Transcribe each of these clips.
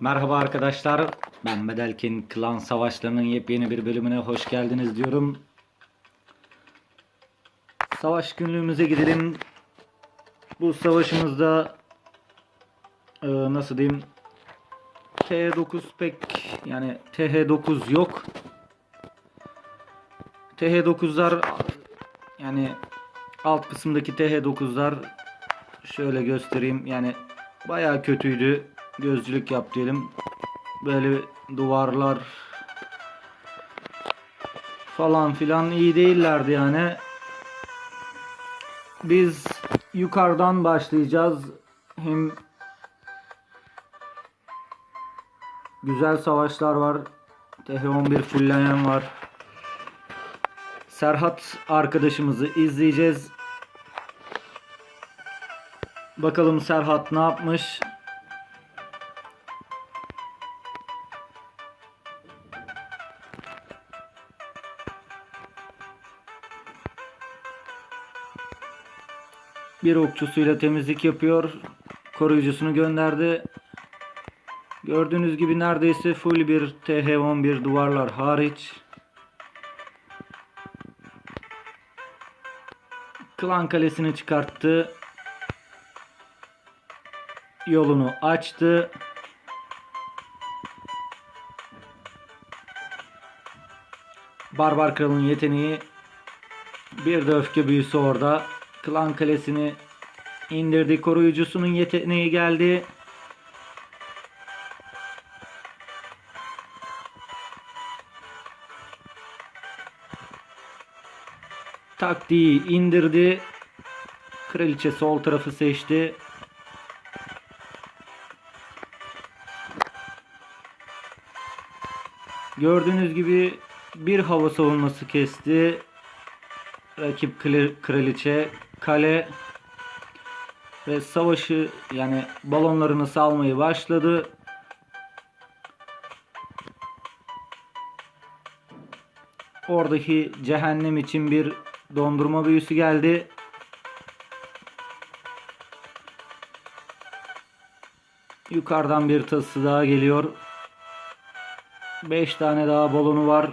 Merhaba arkadaşlar. Ben Bedelkin Klan Savaşları'nın yepyeni bir bölümüne hoş geldiniz diyorum. Savaş günlüğümüze gidelim. Bu savaşımızda e, nasıl diyeyim TH9 pek yani TH9 yok. TH9'lar yani alt kısımdaki TH9'lar şöyle göstereyim yani bayağı kötüydü. Gözcülük yap diyelim. Böyle duvarlar falan filan iyi değillerdi yani. Biz yukarıdan başlayacağız. Hem güzel savaşlar var. TH11 fullleyen var. Serhat arkadaşımızı izleyeceğiz. Bakalım Serhat ne yapmış? Bir okçusuyla temizlik yapıyor. Koruyucusunu gönderdi. Gördüğünüz gibi neredeyse full bir TH11 duvarlar hariç. Klan kalesini çıkarttı. Yolunu açtı. Barbar Kral'ın yeteneği bir de öfke büyüsü orada. Klan kalesini indirdi. Koruyucusunun yeteneği geldi. Taktiği indirdi. Kraliçe sol tarafı seçti. Gördüğünüz gibi bir hava savunması kesti. Rakip kraliçe kale ve savaşı yani balonlarını salmayı başladı. Oradaki cehennem için bir dondurma büyüsü geldi. Yukarıdan bir tası daha geliyor. 5 tane daha balonu var.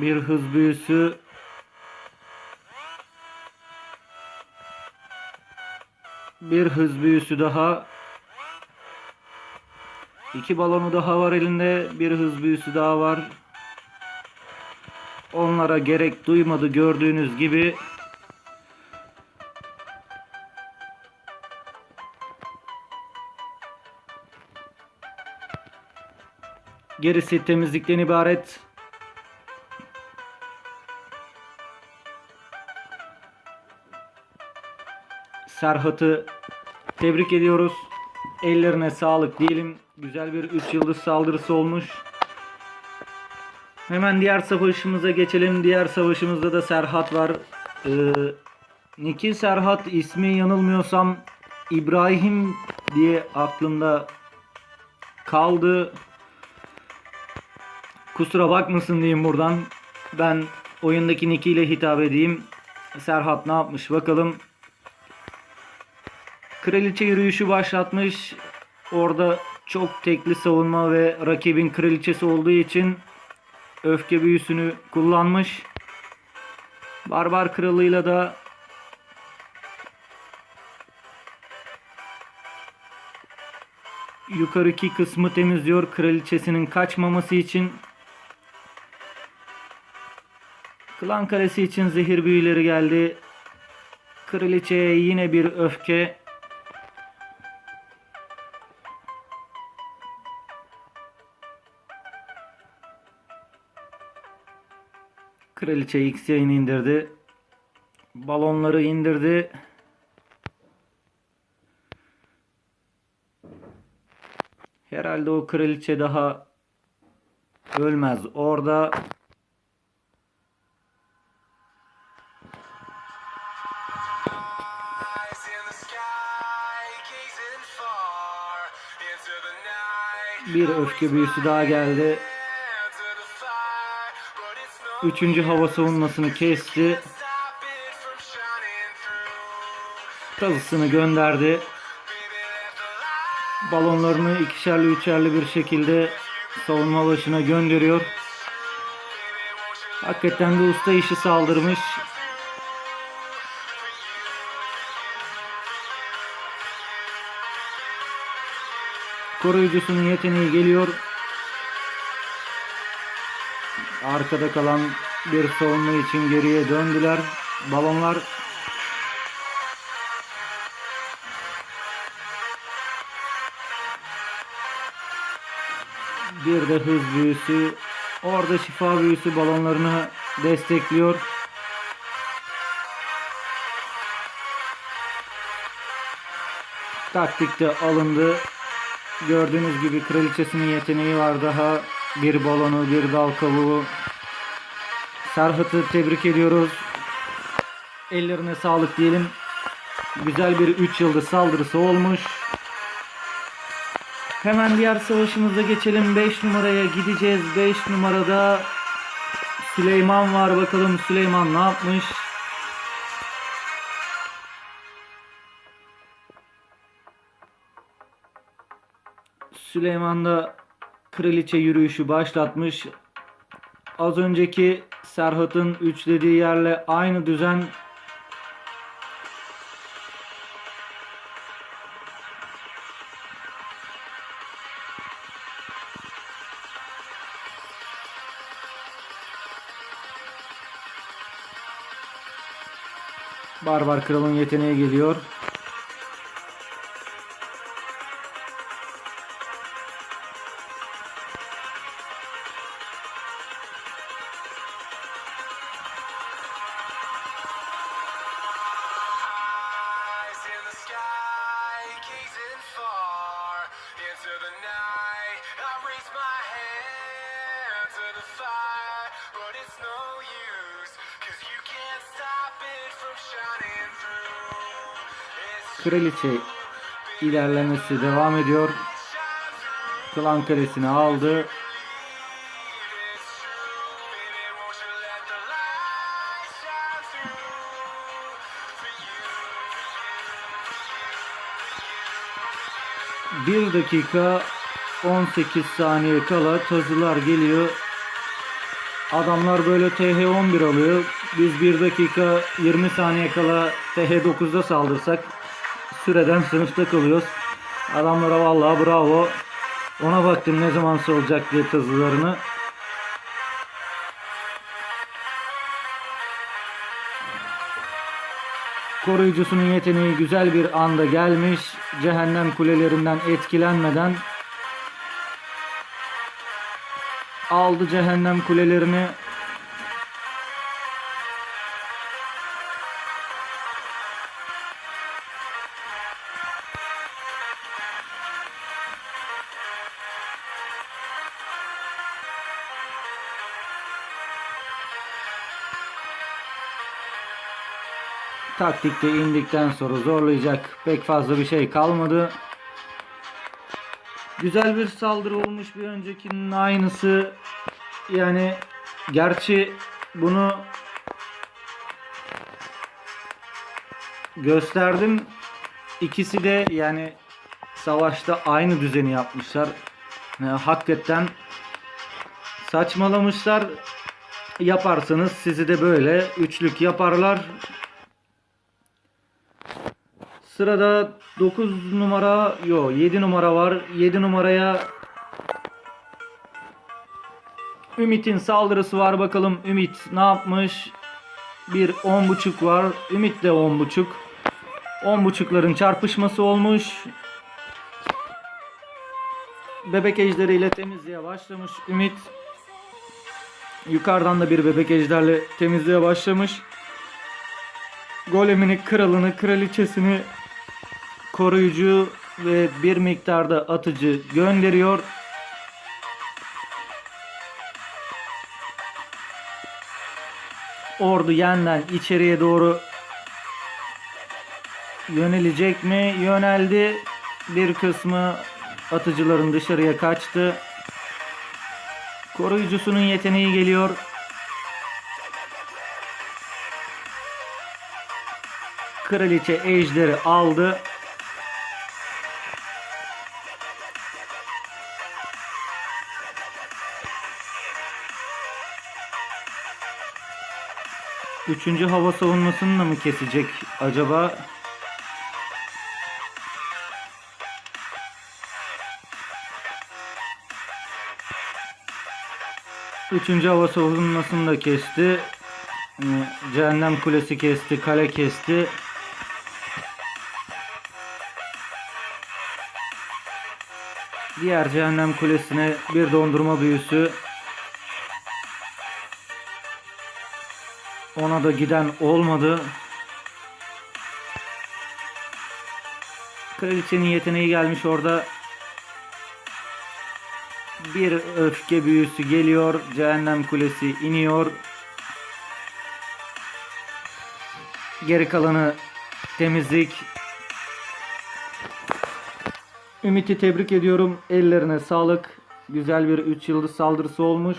Bir hız büyüsü. Bir hız büyüsü daha. İki balonu daha var elinde. Bir hız büyüsü daha var. Onlara gerek duymadı gördüğünüz gibi. Gerisi temizlikten ibaret. Serhat'ı tebrik ediyoruz. Ellerine sağlık diyelim. Güzel bir 3 yıldız saldırısı olmuş. Hemen diğer savaşımıza geçelim. Diğer savaşımızda da Serhat var. Ee, Niki Serhat ismi yanılmıyorsam İbrahim diye aklımda kaldı. Kusura bakmasın diyeyim buradan. Ben oyundaki Niki ile hitap edeyim. Serhat ne yapmış bakalım. Kraliçe yürüyüşü başlatmış. Orada çok tekli savunma ve rakibin kraliçesi olduğu için öfke büyüsünü kullanmış. Barbar kralıyla da yukarıki kısmı temizliyor kraliçesinin kaçmaması için. Klan kalesi için zehir büyüleri geldi. Kraliçeye yine bir öfke. Kraliçe X yayını indirdi. Balonları indirdi. Herhalde o kraliçe daha ölmez. Orada bir öfke büyüsü daha geldi. Üçüncü hava savunmasını kesti. tazısını gönderdi. Balonlarını ikişerli üçerli bir şekilde savunma başına gönderiyor. Hakikaten de usta işi saldırmış. Koruyucusunun yeteneği geliyor. Arkada kalan bir savunma için geriye döndüler. Balonlar bir de hız büyüsü. Orada şifa büyüsü balonlarını destekliyor. Taktik de alındı. Gördüğünüz gibi kraliçesinin yeteneği var daha. Bir balonu, bir dal kavuğu. Serhat'ı tebrik ediyoruz. Ellerine sağlık diyelim. Güzel bir 3 yıldız saldırısı olmuş. Hemen diğer savaşımıza geçelim. 5 numaraya gideceğiz. 5 numarada Süleyman var. Bakalım Süleyman ne yapmış? Süleyman da kraliçe yürüyüşü başlatmış. Az önceki Serhat'ın üçlediği yerle aynı düzen Barbar Kral'ın yeteneği geliyor. Sky, gazing far into the night. I raise my hand to the fire, but it's no use, cause you can't stop it from shining through. Kraliçe ilerlemesi devam ediyor. Klan Kalesi'ni aldı. 1 dakika 18 saniye kala tazılar geliyor. Adamlar böyle TH11 alıyor. Biz 1 dakika 20 saniye kala TH9'da saldırsak süreden sınıfta kalıyoruz. Adamlara vallahi bravo. Ona baktım ne zaman olacak diye tazılarını. Koruyucusunun yeteneği güzel bir anda gelmiş. Cehennem kulelerinden etkilenmeden aldı cehennem kulelerini. Taktikte indikten sonra zorlayacak pek fazla bir şey kalmadı. Güzel bir saldırı olmuş bir öncekinin aynısı. Yani gerçi bunu gösterdim. İkisi de yani savaşta aynı düzeni yapmışlar. Yani hakikaten saçmalamışlar. Yaparsanız sizi de böyle üçlük yaparlar. Sırada 9 numara, yo 7 numara var. 7 numaraya Ümit'in saldırısı var. Bakalım Ümit ne yapmış? Bir 10.5 var. Ümit de 10.5. 10.5'ların çarpışması olmuş. Bebek ejderiyle temizliğe başlamış Ümit. Yukarıdan da bir bebek ejderle temizliğe başlamış. Golemini, kralını, kraliçesini koruyucu ve bir miktarda atıcı gönderiyor. Ordu yeniden içeriye doğru yönelecek mi? Yöneldi. Bir kısmı atıcıların dışarıya kaçtı. Koruyucusunun yeteneği geliyor. Kraliçe ejderi aldı. Üçüncü hava savunmasını da mı kesecek acaba? Üçüncü hava savunmasını da kesti. Ee, Cehennem kulesi kesti, kale kesti. Diğer cehennem kulesine bir dondurma büyüsü. Ona da giden olmadı. Kraliçenin yeteneği gelmiş orada. Bir öfke büyüsü geliyor. Cehennem kulesi iniyor. Geri kalanı temizlik. Ümit'i tebrik ediyorum. Ellerine sağlık. Güzel bir 3 yıldız saldırısı olmuş.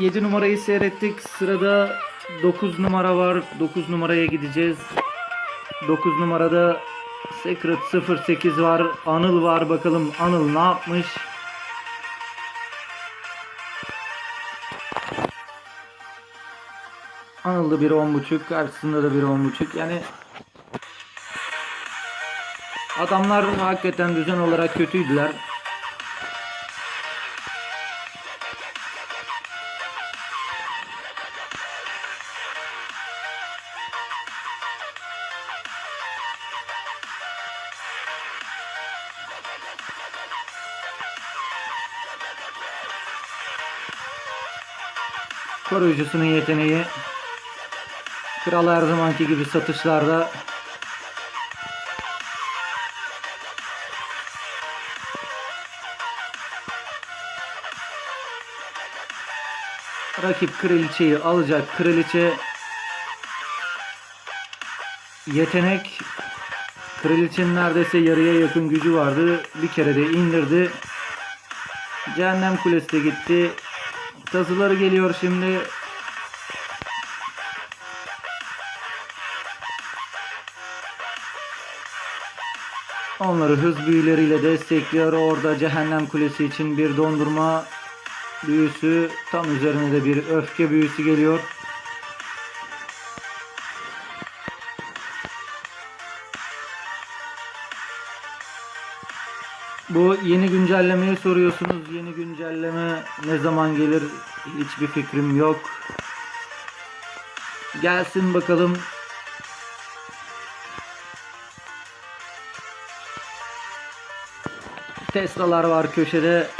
Yedi numarayı seyrettik. Sırada 9 numara var. 9 numaraya gideceğiz. 9 numarada Secret 08 var. Anıl var. Bakalım Anıl ne yapmış? Anıl'da bir 10.5 karşısında da bir 10.5 yani adamlar hakikaten düzen olarak kötüydüler. Koruyucusunun yeteneği Kral her zamanki gibi satışlarda rakip kraliçeyi alacak. Kraliçe yetenek kraliçenin neredeyse yarıya yakın gücü vardı. Bir kere de indirdi. Cehennem kulesi de gitti. Tazıları geliyor şimdi. Onları hız büyüleriyle destekliyor. Orada cehennem kulesi için bir dondurma büyüsü. Tam üzerine de bir öfke büyüsü geliyor. Bu yeni güncellemeyi soruyorsunuz. Yeni güncelleme ne zaman gelir? Hiçbir fikrim yok. Gelsin bakalım. Tesla'lar var köşede.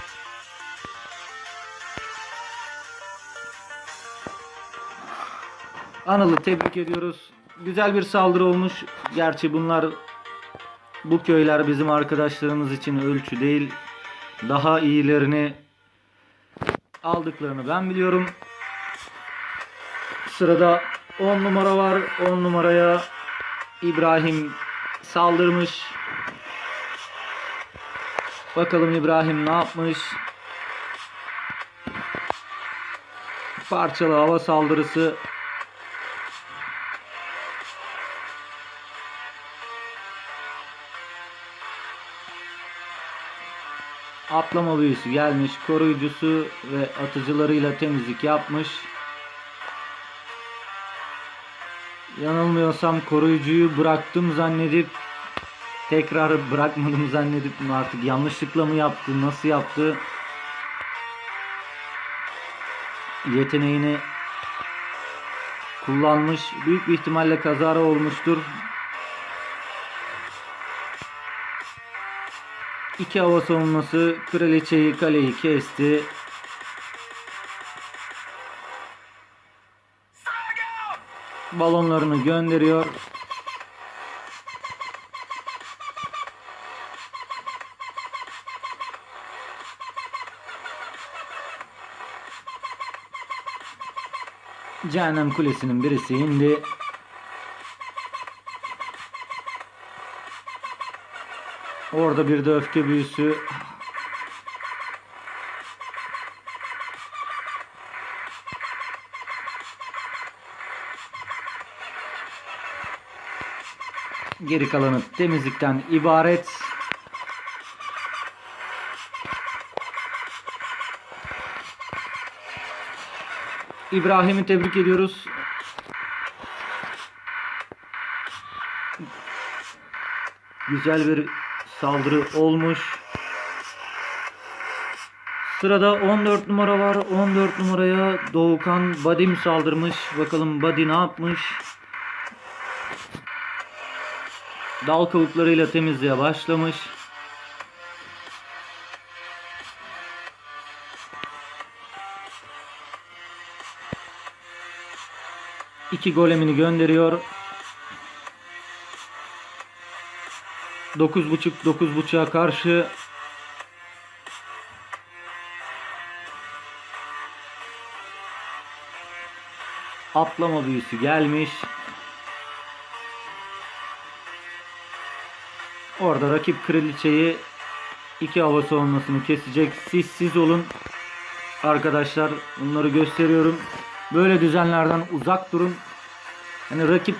Anıl'ı tebrik ediyoruz. Güzel bir saldırı olmuş. Gerçi bunlar bu köyler bizim arkadaşlarımız için ölçü değil. Daha iyilerini aldıklarını ben biliyorum. Sırada 10 numara var. 10 numaraya İbrahim saldırmış. Bakalım İbrahim ne yapmış? Parçalı hava saldırısı. Atlama büyüsü gelmiş. Koruyucusu ve atıcılarıyla temizlik yapmış. Yanılmıyorsam koruyucuyu bıraktım zannedip tekrar bırakmadım zannedip mi artık yanlışlıkla mı yaptı nasıl yaptı yeteneğini kullanmış büyük bir ihtimalle kazara olmuştur iki hava savunması kraliçeyi kaleyi kesti balonlarını gönderiyor Cehennem Kulesi'nin birisi indi. Orada bir de öfke büyüsü. Geri kalanı temizlikten ibaret. İbrahim'i tebrik ediyoruz. Güzel bir saldırı olmuş. Sırada 14 numara var. 14 numaraya Doğukan Badim saldırmış. Bakalım Badi ne yapmış? Dal kavuklarıyla temizliğe başlamış. İki golemini gönderiyor. 9.5 9.5'a karşı atlama büyüsü gelmiş. Orada rakip kraliçeyi iki hava savunmasını kesecek. Siz siz olun. Arkadaşlar bunları gösteriyorum. Böyle düzenlerden uzak durun. Yani rakip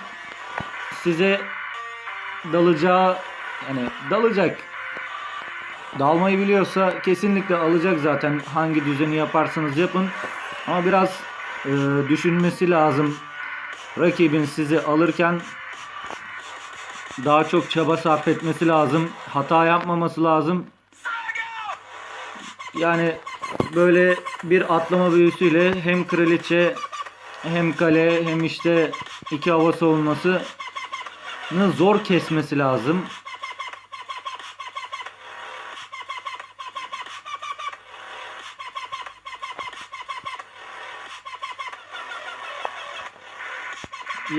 size dalacağı yani dalacak. Dalmayı biliyorsa kesinlikle alacak zaten hangi düzeni yaparsanız yapın. Ama biraz e, düşünmesi lazım. Rakibin sizi alırken daha çok çaba sarf etmesi lazım. Hata yapmaması lazım. Yani böyle bir atlama büyüsüyle hem kraliçe hem kale hem işte iki hava savunması zor kesmesi lazım.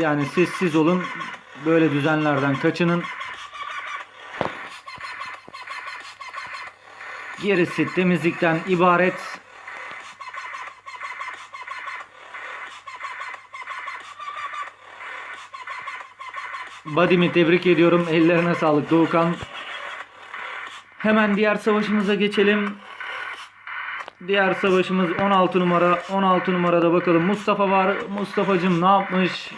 Yani sessiz olun. Böyle düzenlerden kaçının. Gerisi temizlikten ibaret. Badim'i tebrik ediyorum. Ellerine sağlık Doğukan. Hemen diğer savaşımıza geçelim. Diğer savaşımız 16 numara. 16 numarada bakalım Mustafa var. Mustafa'cım ne yapmış?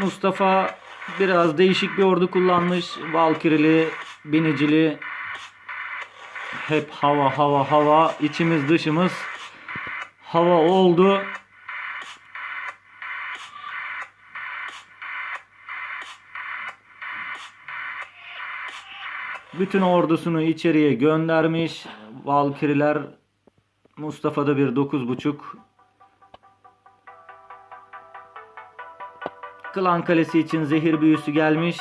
Mustafa biraz değişik bir ordu kullanmış. Valkirili, binicili. Hep hava hava hava. İçimiz dışımız hava oldu. Bütün ordusunu içeriye göndermiş. Valkiriler Mustafa'da bir 9.5 Klan Kalesi için zehir büyüsü gelmiş.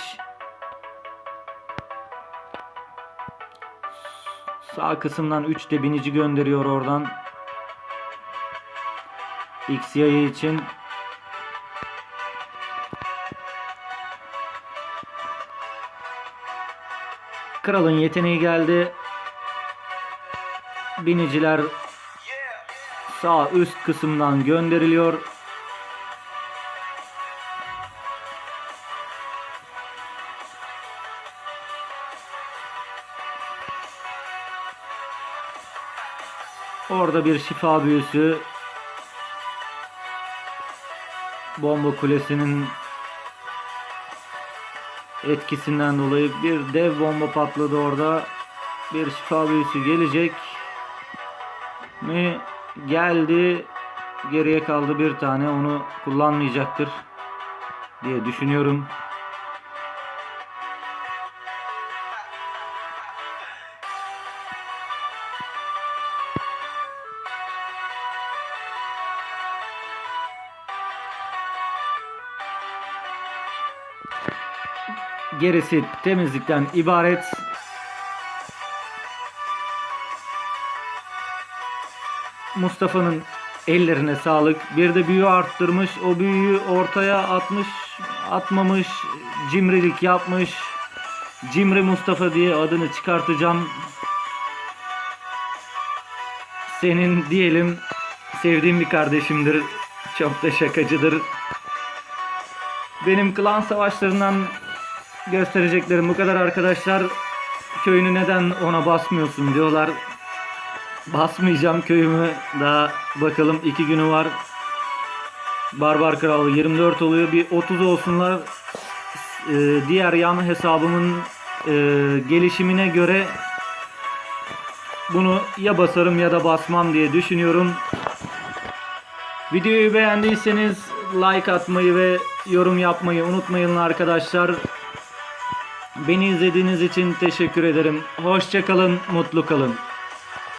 Sağ kısımdan 3 de binici gönderiyor oradan. X yayı için. Kralın yeteneği geldi. Biniciler sağ üst kısımdan gönderiliyor. Orada bir şifa büyüsü. Bomba kulesinin etkisinden dolayı bir dev bomba patladı orada. Bir şifa büyüsü gelecek mi? Geldi. Geriye kaldı bir tane. Onu kullanmayacaktır diye düşünüyorum. Gerisi temizlikten ibaret. Mustafa'nın ellerine sağlık. Bir de büyü arttırmış. O büyüyü ortaya atmış, atmamış, cimrilik yapmış. Cimri Mustafa diye adını çıkartacağım. Senin diyelim sevdiğim bir kardeşimdir. Çok da şakacıdır. Benim klan savaşlarından göstereceklerim bu kadar arkadaşlar. Köyünü neden ona basmıyorsun diyorlar. Basmayacağım köyümü. Daha bakalım iki günü var. Barbar Kralı 24 oluyor. Bir 30 olsunlar. Ee, diğer yan hesabımın e, gelişimine göre bunu ya basarım ya da basmam diye düşünüyorum. Videoyu beğendiyseniz like atmayı ve yorum yapmayı unutmayın arkadaşlar. Beni izlediğiniz için teşekkür ederim. Hoşçakalın, mutlu kalın.